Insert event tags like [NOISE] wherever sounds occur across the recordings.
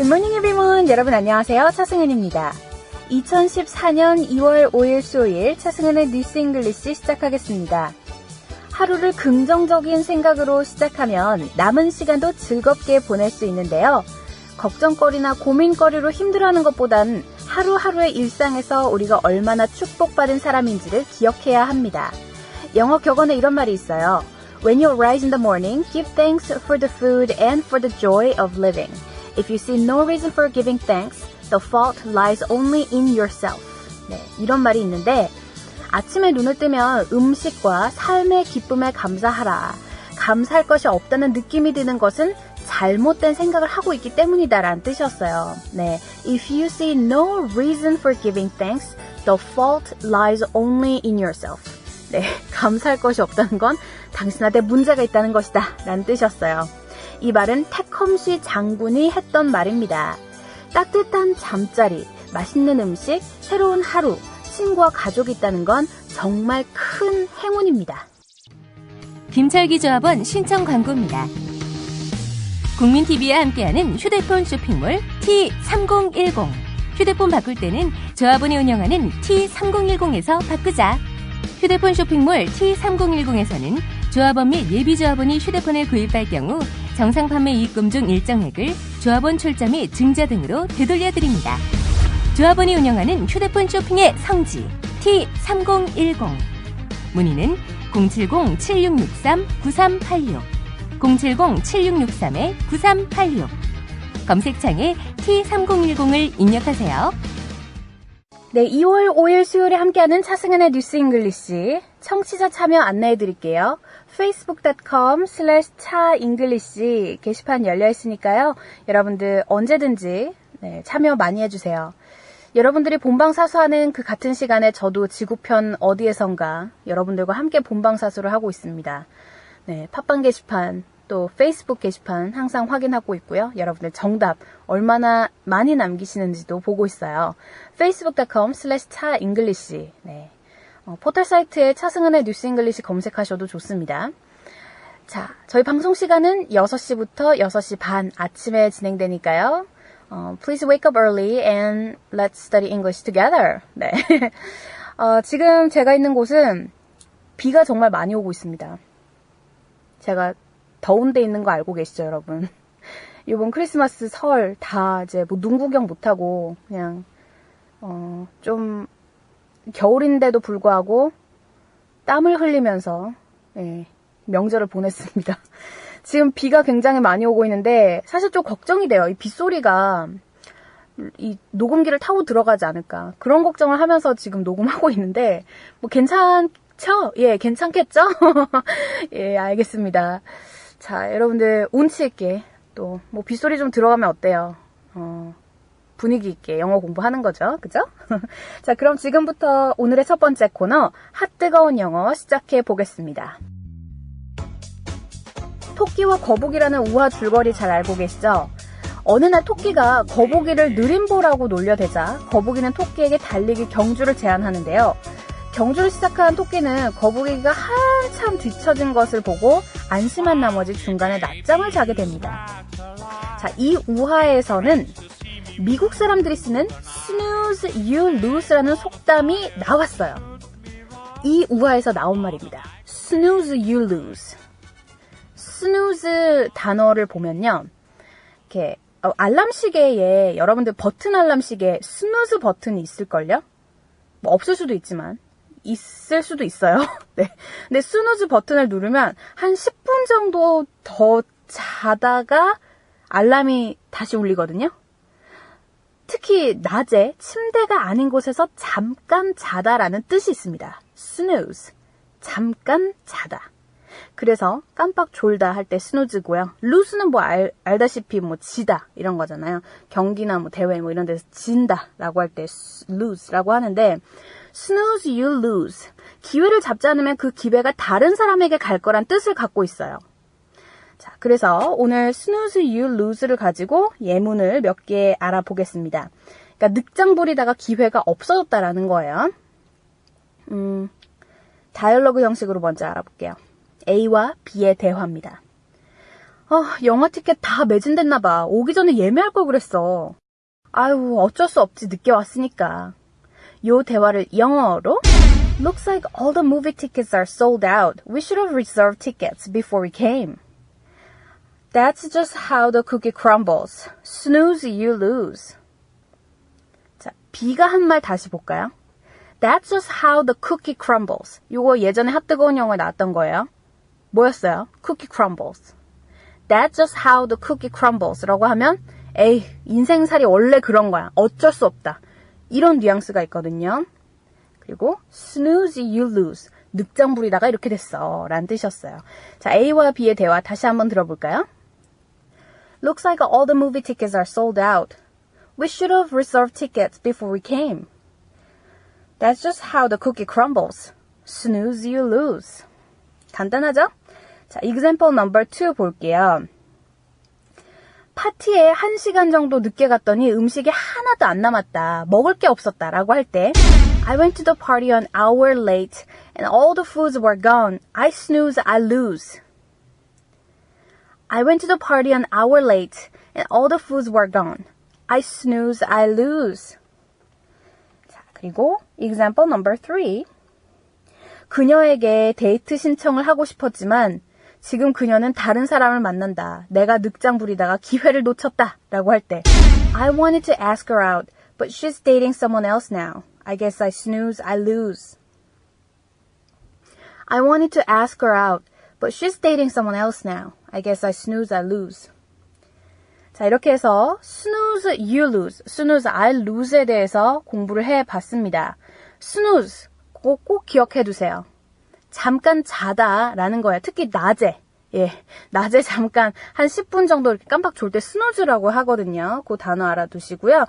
Morning everyone. 여러분 안녕하세요. 차승은입니다. 2014년 2월 5일 수요일 차승은의 뉴스 잉글리시 시작하겠습니다. 하루를 긍정적인 생각으로 시작하면 남은 시간도 즐겁게 보낼 수 있는데요. 걱정거리나 고민거리로 힘들어하는 것보단 하루하루의 일상에서 우리가 얼마나 축복받은 사람인지를 기억해야 합니다. 영어 격언에 이런 말이 있어요. When you rise in the morning, give thanks for the food and for the joy of living. If you see no reason for giving thanks, the fault lies only in yourself. 네, 이런 말이 있는데 아침에 눈을 뜨면 음식과 삶의 기쁨에 감사하라. 감사할 것이 없다는 느낌이 드는 것은 잘못된 생각을 하고 있기 때문이다라는 뜻이었어요. 네. If you see no reason for giving thanks, the fault lies only in yourself. 네. 감사할 것이 없다는 건 당신한테 문제가 있다는 것이다. 라는 뜻이었어요. 이 말은 태컴시 장군이 했던 말입니다. 따뜻한 잠자리, 맛있는 음식, 새로운 하루, 친구와 가족이 있다는 건 정말 큰 행운입니다. 김철기 조합원 신청 광고입니다. 국민TV와 함께하는 휴대폰 쇼핑몰 T3010. 휴대폰 바꿀 때는 조합원이 운영하는 T3010에서 바꾸자. 휴대폰 쇼핑몰 T3010에서는 조합원 및 예비조합원이 휴대폰을 구입할 경우 정상 판매 이익금 중 일정액을 조합원 출자 및 증자 등으로 되돌려 드립니다. 조합원이 운영하는 휴대폰 쇼핑의 성지 T3010 문의는 070-7663-9386 070-7663-9386 검색창에 T3010을 입력하세요. 네, 2월 5일 수요일에 함께하는 차승현의 뉴스 잉글리시 청취자 참여 안내해 드릴게요. facebook.com slash 차 잉글리시 게시판 열려 있으니까요. 여러분들 언제든지 네, 참여 많이 해주세요. 여러분들이 본방사수하는 그 같은 시간에 저도 지구편 어디에선가 여러분들과 함께 본방사수를 하고 있습니다. 네, 팟빵 게시판 또 페이스북 게시판 항상 확인하고 있고요. 여러분들 정답 얼마나 많이 남기시는지도 보고 있어요. facebook.com slash 차 잉글리시 네. 어, 포털 사이트에 차승은의 뉴스 잉글리시 검색하셔도 좋습니다. 자, 저희 방송 시간은 6시부터 6시 반 아침에 진행되니까요. 어, please wake up early and let's study English together. 네. [LAUGHS] 어, 지금 제가 있는 곳은 비가 정말 많이 오고 있습니다. 제가 더운 데 있는 거 알고 계시죠, 여러분? [LAUGHS] 이번 크리스마스 설 다 이제 뭐 눈 구경 못하고 그냥 어, 좀 겨울인데도 불구하고 땀을 흘리면서 예, 명절을 보냈습니다. [LAUGHS] 지금 비가 굉장히 많이 오고 있는데 사실 좀 걱정이 돼요. 이 빗소리가 이 녹음기를 타고 들어가지 않을까 그런 걱정을 하면서 지금 녹음하고 있는데 뭐 괜찮죠? 예, 괜찮겠죠? [LAUGHS] 예, 알겠습니다. 자, 여러분들 운치 있게 또 뭐 빗소리 좀 들어가면 어때요? 어, 분위기 있게 영어 공부하는 거죠. 그죠? [LAUGHS] 자, 그럼 지금부터 오늘의 첫 번째 코너 핫 뜨거운 영어 시작해 보겠습니다. 토끼와 거북이라는 우화 줄거리 잘 알고 계시죠? 어느 날 토끼가 거북이를 느림보라고 놀려대자 거북이는 토끼에게 달리기 경주를 제안하는데요. 경주를 시작한 토끼는 거북이가 한참 뒤처진 것을 보고 안심한 나머지 중간에 낮잠을 자게 됩니다. 자, 이 우화에서는 미국 사람들이 쓰는 snooze you lose라는 속담이 나왔어요. 이 우화에서 나온 말입니다. snooze you lose. snooze 단어를 보면요. 이렇게 어, 알람 시계에 여러분들 버튼 알람 시계에 snooze 버튼이 있을걸요? 뭐 없을 수도 있지만 있을 수도 있어요. [LAUGHS] 네. 근데 스누즈 버튼을 누르면 한 10분 정도 더 자다가 알람이 다시 울리거든요. 특히 낮에 침대가 아닌 곳에서 잠깐 자다라는 뜻이 있습니다. snooze. 잠깐 자다. 그래서 깜빡 졸다 할 때 스누즈고요. 루스는 뭐 알, 알다시피 뭐 지다 이런 거잖아요. 경기나 뭐 대회 뭐 이런 데서 진다라고 할때 lose라고 하는데 snooze you lose. 기회를 잡지 않으면 그 기회가 다른 사람에게 갈 거란 뜻을 갖고 있어요. 자, 그래서 오늘 snooze you lose를 가지고 예문을 몇 개 알아보겠습니다. 그러니까 늑장 부리다가 기회가 없어졌다라는 거예요. 음, 다이얼로그 형식으로 먼저 알아볼게요. A와 B의 대화입니다. 아, 영화 티켓 다 매진됐나 봐. 오기 전에 예매할 걸 그랬어. 아유, 어쩔 수 없지. 늦게 왔으니까. 요 대화를 영어로 Looks like all the movie tickets are sold out. We should have reserved tickets before we came. That's just how the cookie crumbles. Snooze, you lose. 자, B가 한 말 다시 볼까요? That's just how the cookie crumbles. 요거 예전에 핫뜨거운 영화에 나왔던 거예요. 뭐였어요? Cookie crumbles. That's just how the cookie crumbles. 라고 하면, 에이, 인생살이 원래 그런 거야. 어쩔 수 없다. 이런 뉘앙스가 있거든요. 그리고 snooze you lose. 늑장 부리다가 이렇게 됐어. 라는 뜻이었어요. 자, A와 B의 대화 다시 한번 들어볼까요? Looks like all the movie tickets are sold out. We should have reserved tickets before we came. That's just how the cookie crumbles. Snooze you lose. 간단하죠? 자, example number 2 볼게요. 파티에 1시간 정도 늦게 갔더니 음식이 하나도 안 남았다. 먹을 게 없었다. 라고 할 때, I went to the party an hour late and all the foods were gone. I snooze, I lose. I went to the party an hour late and all the foods were gone. I snooze, I lose. 자, 그리고 example number 3. 그녀에게 데이트 신청을 하고 싶었지만 지금 그녀는 다른 사람을 만난다. 내가 늑장 부리다가 기회를 놓쳤다. 라고 할 때 I wanted to ask her out, but she's dating someone else now. I guess I snooze, I lose. I wanted to ask her out, but she's dating someone else now. I guess I snooze, I lose. 자, 이렇게 해서 snooze, you lose, snooze, I lose에 대해서 공부를 해 봤습니다. snooze, 그거 꼭 기억해 두세요. 잠깐 자다 라는 거예요. 특히 낮에. 예. 낮에 잠깐 한 10분 정도 이렇게 깜빡 졸 때 스누즈라고 하거든요. 그 단어 알아두시고요.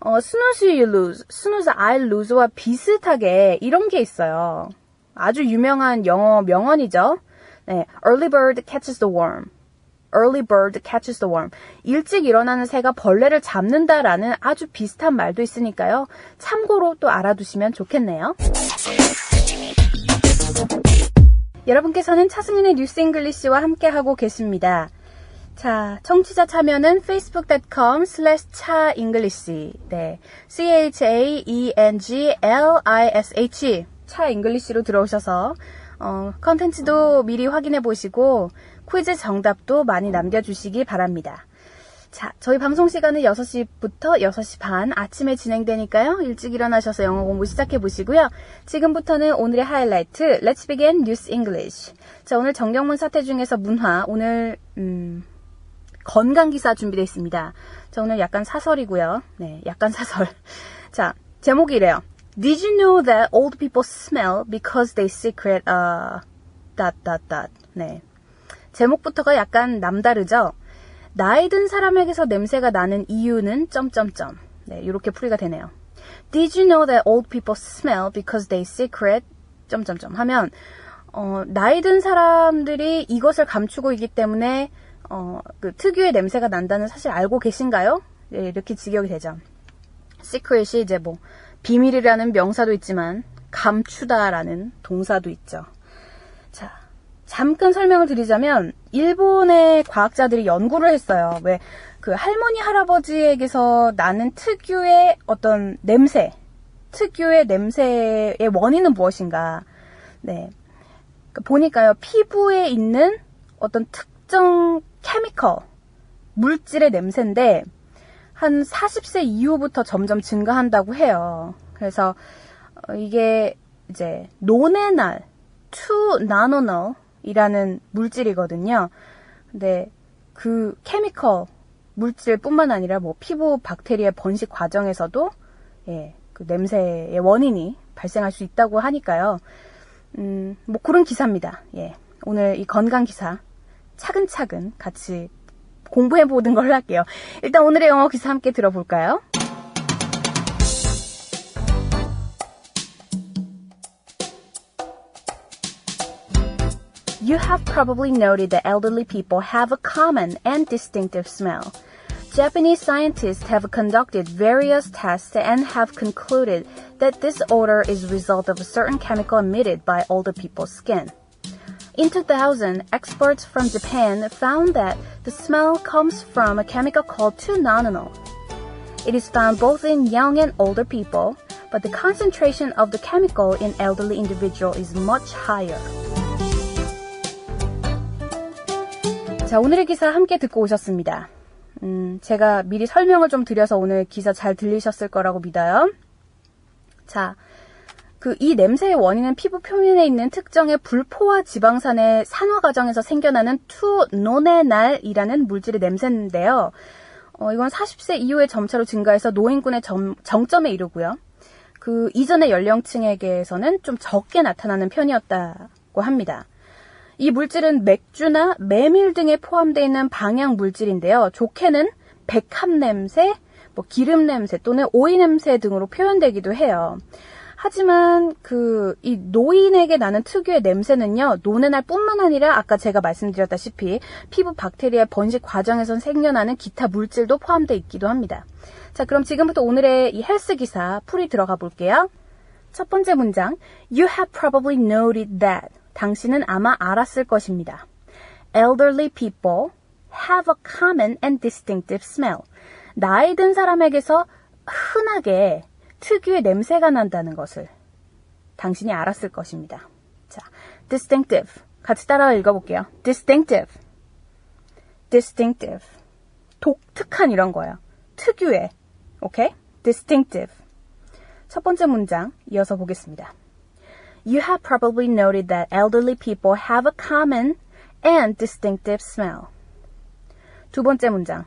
어, snooze you lose, snooze I lose와 비슷하게 이런 게 있어요. 아주 유명한 영어 명언이죠. 네. early bird catches the worm. early bird catches the worm. 일찍 일어나는 새가 벌레를 잡는다라는 아주 비슷한 말도 있으니까요. 참고로 또 알아두시면 좋겠네요. 여러분께서는 차승윤의 뉴스 잉글리시와 함께하고 계십니다. 자, 청취자 참여는 facebook.com slash 차잉글리시 네, c-h-a-e-n-g-l-i-s-h 차잉글리시로 들어오셔서 어, 컨텐츠도 미리 확인해 보시고 퀴즈 정답도 많이 남겨주시기 바랍니다. 자, 저희 방송 시간은 6시부터 6시 반 아침에 진행되니까요. 일찍 일어나셔서 영어 공부 시작해 보시고요. 지금부터는 오늘의 하이라이트 Let's begin News English. 자, 오늘 정경문 사태 중에서 문화 오늘 음, 건강 기사 준비되어 있습니다. 자, 오늘 약간 사설이고요. 네, 약간 사설. [LAUGHS] 자, 제목이 이래요. Did you know that old people smell because they secret uh dot dot dot. 네. 제목부터가 약간 남다르죠? 나이 든 사람에게서 냄새가 나는 이유는 점점점. 네, 이렇게 풀이가 되네요. Did you know that old people smell because they secret 점점점 하면 어, 나이 든 사람들이 이것을 감추고 있기 때문에 어, 그 특유의 냄새가 난다는 사실 알고 계신가요? 네, 이렇게 직역이 되죠. secret이 이제 뭐 비밀이라는 명사도 있지만 감추다라는 동사도 있죠. 자, 잠깐 설명을 드리자면 일본의 과학자들이 연구를 했어요. 왜 그 할머니 할아버지에게서 나는 특유의 어떤 냄새, 특유의 냄새의 원인은 무엇인가? 네. 그 보니까요. 피부에 있는 어떤 특정 케미컬, 물질의 냄새인데 한 40세 이후부터 점점 증가한다고 해요. 그래서 어, 이게 이제 노네날, 투 나노널 이라는 물질이거든요. 근데 그 케미컬 물질뿐만 아니라 뭐 피부 박테리아 번식 과정에서도 예, 그 냄새의 원인이 발생할 수 있다고 하니까요. 음, 뭐 그런 기사입니다. 예. 오늘 이 건강 기사 차근차근 같이 공부해 보는 걸로 할게요. 일단 오늘의 영어 기사 함께 들어볼까요? You have probably noted that elderly people have a common and distinctive smell. Japanese scientists have conducted various tests and have concluded that this odor is a result of a certain chemical emitted by older people's skin. In 2000, experts from Japan found that the smell comes from a chemical called 2-nonenal. It is found both in young and older people, but the concentration of the chemical in elderly individual is much higher. 자, 오늘의 기사 함께 듣고 오셨습니다. 음, 제가 미리 설명을 좀 드려서 오늘 기사 잘 들리셨을 거라고 믿어요. 자, 그 이 냄새의 원인은 피부 표면에 있는 특정의 불포화 지방산의 산화 과정에서 생겨나는 투노네날이라는 물질의 냄새인데요. 어, 이건 40세 이후에 점차로 증가해서 노인군의 점- 정점에 이르고요. 그 이전의 연령층에게서는 좀 적게 나타나는 편이었다고 합니다. 이 물질은 맥주나 메밀 등에 포함되어 있는 방향 물질인데요. 좋게는 백합 냄새, 뭐 기름 냄새 또는 오이 냄새 등으로 표현되기도 해요. 하지만 그 이 노인에게 나는 특유의 냄새는요 노네날 뿐만 아니라 아까 제가 말씀드렸다시피 피부 박테리아 번식 과정에서 생겨나는 기타 물질도 포함되어 있기도 합니다. 자 그럼 지금부터 오늘의 이 헬스 기사 풀이 들어가 볼게요. 첫 번째 문장 You have probably noted that 당신은 아마 알았을 것입니다. Elderly people have a common and distinctive smell. 나이 든 사람에게서 흔하게 특유의 냄새가 난다는 것을 당신이 알았을 것입니다. 자, distinctive. 같이 따라 읽어볼게요. distinctive. distinctive. 독특한 이런 거예요. 특유의. 오케이? distinctive. 첫 번째 문장 이어서 보겠습니다. You have probably noted that elderly people have a common and distinctive smell. 두 번째 문장.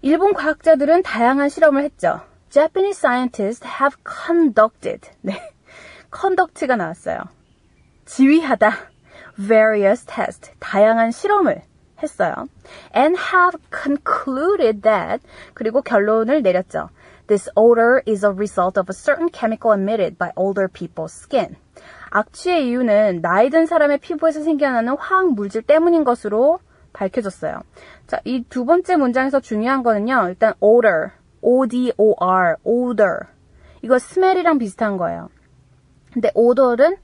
일본 과학자들은 다양한 실험을 했죠. Japanese scientists have conducted. 네. conduct가 나왔어요. 지휘하다. various tests. 다양한 실험을 했어요. and have concluded that. 그리고 결론을 내렸죠. This odor is a result of a certain chemical emitted by older people's skin. 악취의 이유는 나이 든 사람의 피부에서 생겨나는 화학 물질 때문인 것으로 밝혀졌어요. 자, 이 두 번째 문장에서 중요한 거는요. 일단 odor, O-D-O-R, odor. 이거 smell이랑 비슷한 거예요. 근데 odor은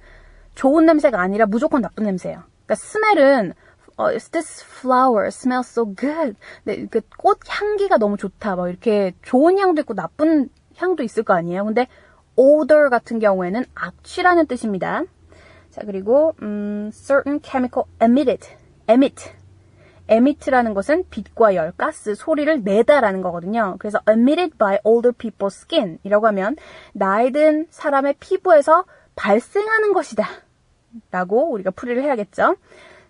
좋은 냄새가 아니라 무조건 나쁜 냄새예요. 그러니까 smell은 어, this flower smells so good. 근데 그 꽃 향기가 너무 좋다. 막 이렇게 좋은 향도 있고 나쁜 향도 있을 거 아니에요. 근데 odor 같은 경우에는 악취라는 뜻입니다. 자, 그리고 음, certain chemical emitted, emit. Emit라는 것은 빛과 열, 가스, 소리를 내다라는 거거든요. 그래서 emitted by older people's skin 이라고 하면 나이 든 사람의 피부에서 발생하는 것이다. 라고 우리가 풀이를 해야겠죠.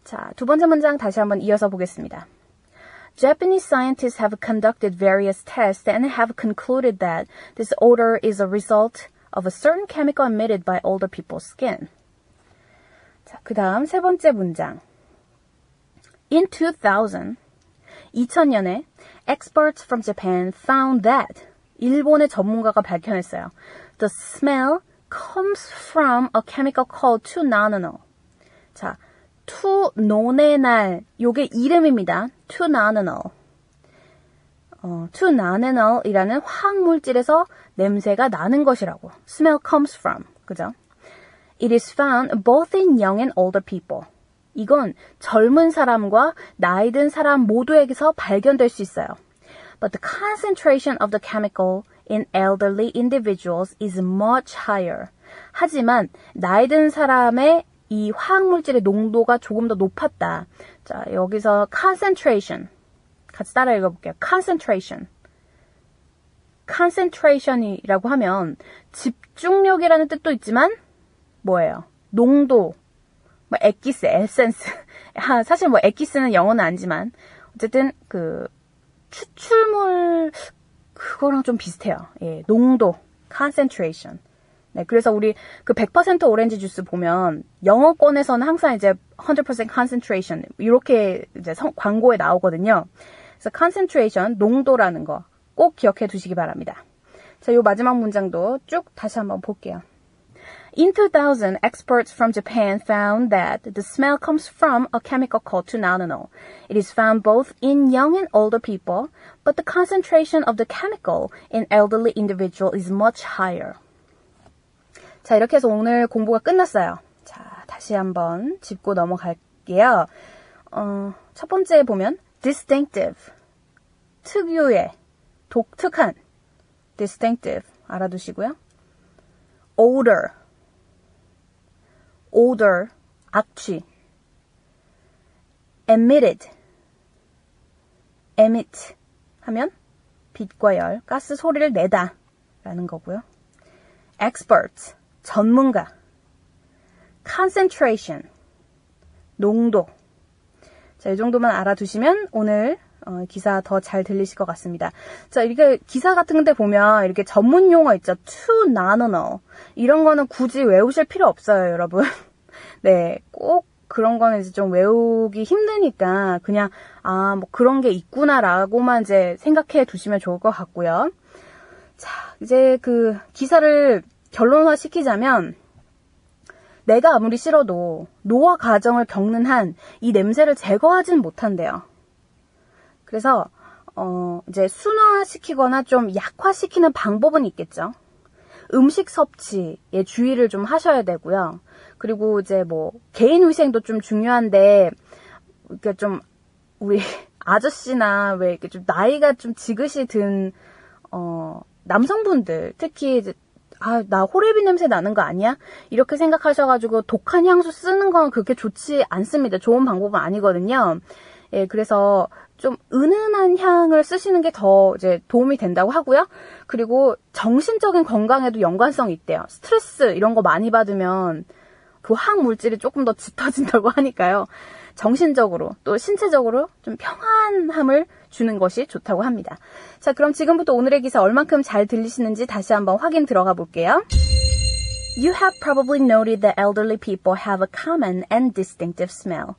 자, 두 번째 문장 다시 한번 이어서 보겠습니다. Japanese scientists have conducted various tests and have concluded that this odor is a result of a certain chemical emitted by older people's skin. 자, 그 다음 세 번째 문장. In 2000, 2000년에 experts from Japan found that 일본의 전문가가 밝혀냈어요. The smell comes from a chemical called 2-nonenal. 자, 2노네날 요게 이름입니다. 2-nonenal. 어, 2-nonenal이라는 화학물질에서 냄새가 나는 것이라고. smell comes from. 그죠? It is found both in young and older people. 이건 젊은 사람과 나이 든 사람 모두에게서 발견될 수 있어요. But the concentration of the chemical in elderly individuals is much higher. 하지만 나이 든 사람의 이 화학물질의 농도가 조금 더 높았다. 자, 여기서 concentration. 같이 따라 읽어볼게요. concentration. concentration이라고 하면 집중력이라는 뜻도 있지만 뭐예요? 농도, 뭐 엑기스, 에센스. [LAUGHS] 아, 사실 뭐 엑기스는 영어는 아니지만 어쨌든 그 추출물 그거랑 좀 비슷해요. 예, 농도, concentration. 네, 그래서 우리 그 100% 오렌지 주스 보면 영어권에서는 항상 이제 100% concentration 이렇게 이제 성, 광고에 나오거든요. 그래서 concentration 농도라는 거 꼭 기억해 두시기 바랍니다. 자, 요 마지막 문장도 쭉 다시 한번 볼게요. In 2000, experts from Japan found that the smell comes from a chemical called 2-nonenal. It is found both in young and older people, but the concentration of the chemical in elderly individual is much higher. 자, 이렇게 해서 오늘 공부가 끝났어요. 자, 다시 다시 한번 짚고 넘어갈게요. 어, 첫 번째 보면 distinctive. 특유의, 독특한. distinctive. 알아두시고요. odor. odor. 악취. emitted. emit 하면 빛과 열, 가스 소리를 내다 라는 거고요. expert, 전문가. concentration, 농도. 자, 이 정도만 알아두시면 오늘 어, 기사 더 잘 들리실 것 같습니다. 자, 이렇게 기사 같은 데 보면 이렇게 전문 용어 있죠. too nominal. 이런 거는 굳이 외우실 필요 없어요, 여러분. [LAUGHS] 네, 꼭 그런 거는 이제 좀 외우기 힘드니까 그냥 아, 뭐 그런 게 있구나라고만 이제 생각해 두시면 좋을 것 같고요. 자, 이제 그 기사를 결론화 시키자면 내가 아무리 싫어도 노화 과정을 겪는 한 이 냄새를 제거하진 못한대요. 그래서 어 이제 순화시키거나 좀 약화시키는 방법은 있겠죠. 음식 섭취에 주의를 좀 하셔야 되고요. 그리고 이제 뭐 개인 위생도 좀 중요한데 이렇게 좀 우리 [LAUGHS] 아저씨나 왜 이렇게 좀 나이가 좀 지긋이 든 어, 남성분들 특히 이제 아, 나 호레비 냄새 나는 거 아니야? 이렇게 생각하셔가지고 독한 향수 쓰는 건 그렇게 좋지 않습니다. 좋은 방법은 아니거든요. 예, 그래서 좀 은은한 향을 쓰시는 게 더 이제 도움이 된다고 하고요. 그리고 정신적인 건강에도 연관성이 있대요. 스트레스 이런 거 많이 받으면 그 화학 물질이 조금 더 짙어진다고 [LAUGHS] 하니까요. 정신적으로 또 신체적으로 좀 평안함을 주는 것이 좋다고 합니다. 자, 그럼 지금부터 오늘의 기사 얼만큼 잘 들리시는지 다시 한번 확인 들어가 볼게요. You have probably noted that elderly people have a common and distinctive smell.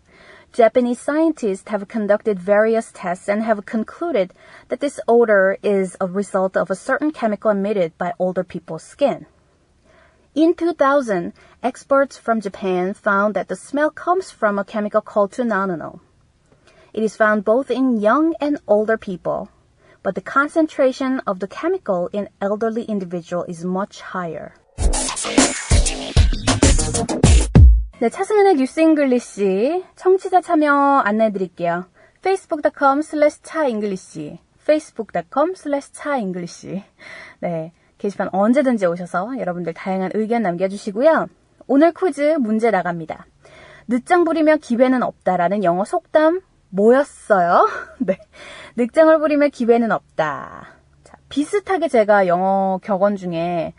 Japanese scientists have conducted various tests and have concluded that this odor is a result of a certain chemical emitted by older people's skin. In 2000, experts from Japan found that the smell comes from a chemical called tunanol. It is found both in young and older people, but the concentration of the chemical in elderly individual is much higher. 네, 차승은의 뉴스 잉글리시 청취자 참여 안내해 드릴게요. facebook.com slash 차잉글리시 facebook.com slash 차잉글리시 네, 게시판 언제든지 오셔서 여러분들 다양한 의견 남겨주시고요. 오늘 퀴즈 문제 나갑니다. 늦장 부리며 기회는 없다라는 영어 속담 뭐였어요? [LAUGHS] 네. 늑장을 부리며 기회는 없다. 자, 비슷하게 제가 영어 격언 중에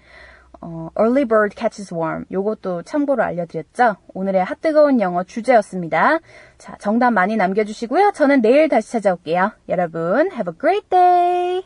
어, Early Bird Catches Worm 요것도 참고로 알려드렸죠. 오늘의 핫뜨거운 영어 주제였습니다. 자, 정답 많이 남겨주시고요. 저는 내일 다시 찾아올게요. 여러분, have a great day!